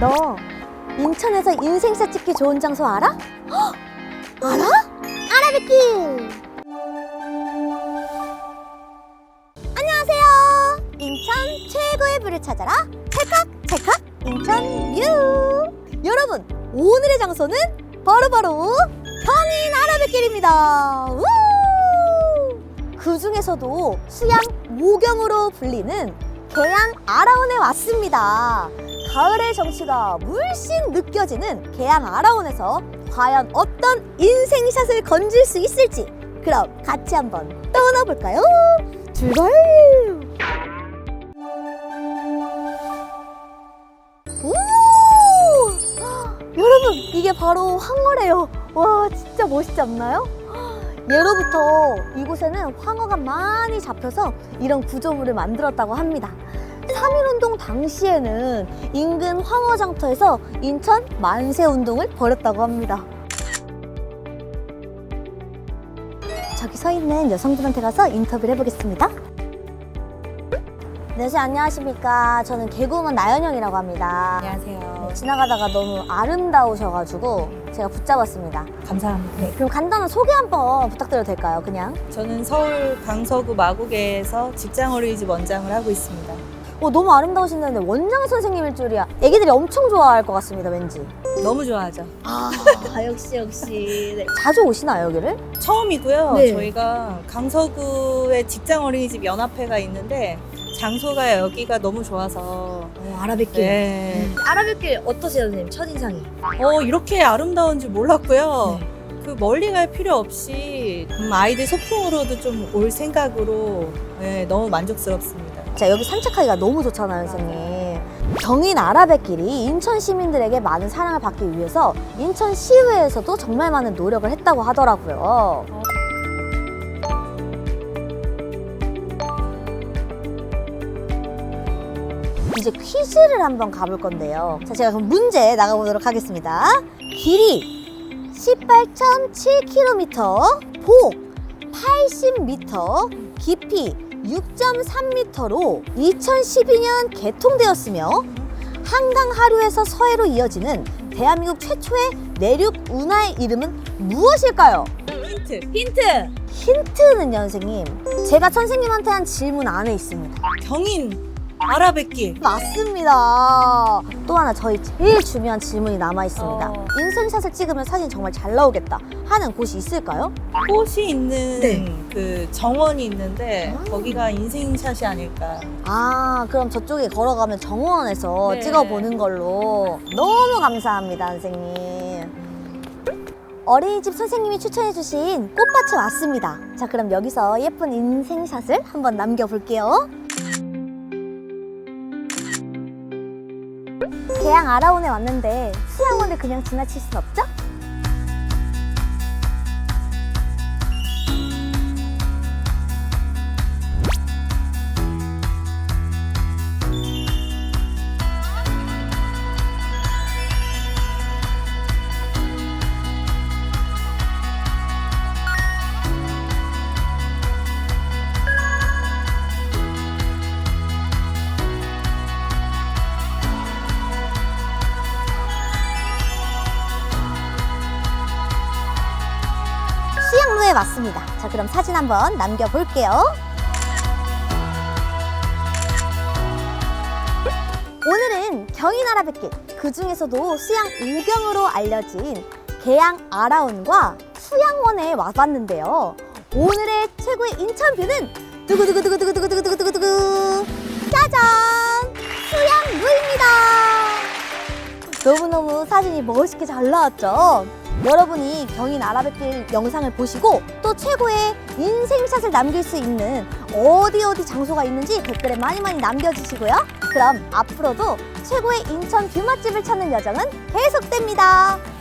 너 인천에서 인생샷 찍기 좋은 장소 알아? 헉! 알아? 아라비길! 안녕하세요. 인천 최고의 뷰를 찾아라. 찰칵 찰칵 인천 뷰. 여러분 오늘의 장소는 바로바로 경인 아라뱃길입니다. 우! 그 중에서도 수양 모경으로 불리는 계양 아라온에 왔습니다. 가을의 정취가 물씬 느껴지는 계양 아라온에서 과연 어떤 인생샷을 건질 수 있을지 그럼 같이 한번 떠나볼까요? 출발! 오! 여러분 이게 바로 황어래요. 와 진짜 멋있지 않나요? 예로부터 이곳에는 황어가 많이 잡혀서 이런 구조물을 만들었다고 합니다. 3.1운동 당시에는 인근 황어장터에서 인천 만세운동을 벌였다고 합니다. 저기 서 있는 여성분한테 가서 인터뷰를 해보겠습니다. 네, 선생님 안녕하십니까. 저는 개그우먼 나연영이라고 합니다. 안녕하세요. 네, 지나가다가 너무 아름다우셔가지고 제가 붙잡았습니다. 감사합니다. 네, 그럼 간단한 소개 한번 부탁드려도 될까요? 그냥. 저는 서울 강서구 마곡에서 직장 어린이집 원장을 하고 있습니다. 어, 너무 아름다우신데 원장 선생님일 줄이야. 애기들이 엄청 좋아할 것 같습니다, 왠지. 너무 좋아하죠. 아, 역시, 역시. 네. 자주 오시나요, 여기를? 처음이고요. 네. 저희가 강서구에 직장 어린이집 연합회가 있는데 장소가 여기가 너무 좋아서 어, 아라뱃길. 네. 아라뱃길 어떠세요, 선생님? 첫인상이? 어 이렇게 아름다운 줄 몰랐고요. 네. 그 멀리 갈 필요 없이 음, 아이들 소풍으로도 좀 올 생각으로 네, 너무 만족스럽습니다. 자, 여기 산책하기가 너무 좋잖아요, 선생님. 경인 아라뱃길이 인천 시민들에게 많은 사랑을 받기 위해서 인천 시의회에서도 정말 많은 노력을 했다고 하더라고요. 이제 퀴즈를 한번 가볼 건데요. 자, 제가 그럼 문제 나가보도록 하겠습니다. 길이 18.7km, 폭 80m, 깊이 6.3m로 2012년 개통되었으며 한강 하류에서 서해로 이어지는 대한민국 최초의 내륙 운하의 이름은 무엇일까요? 힌트. 힌트! 힌트는요, 선생님. 제가 선생님한테 한 질문 안에 있습니다. 경인 아라뱃길. 맞습니다. 또 하나 저희 제일 중요한 질문이 남아 있습니다. 어. 인생샷을 찍으면 사진 정말 잘 나오겠다 하는 곳이 있을까요? 꽃이 있는 네. 그 정원이 있는데 아. 거기가 인생샷이 아닐까. 아, 그럼 저쪽에 걸어가면 정원에서 네. 찍어보는 걸로. 너무 감사합니다, 선생님. 어린이집 선생님이 추천해주신 꽃밭에 왔습니다. 자, 그럼 여기서 예쁜 인생샷을 한번 남겨볼게요. 계양 아라온에 왔는데 수양원을 그냥 지나칠 순 없죠? 수양로에 왔습니다. 자, 그럼 사진 한번 남겨 볼게요. 오늘은 경인아라뱃길, 그 중에서도 수양 우경으로 알려진 계양 아라온과 수양원에 와봤는데요. 오늘의 최고의 인천뷰는 두구두구두구두구두구두구두구두구 짜잔! 수양루입니다. 너무너무 사진이 멋있게 잘 나왔죠? 여러분이 경인 아라뱃길 영상을 보시고 또 최고의 인생샷을 남길 수 있는 어디 어디 장소가 있는지 댓글에 많이 많이 남겨주시고요. 그럼 앞으로도 최고의 인천 뷰 맛집을 찾는 여정은 계속됩니다.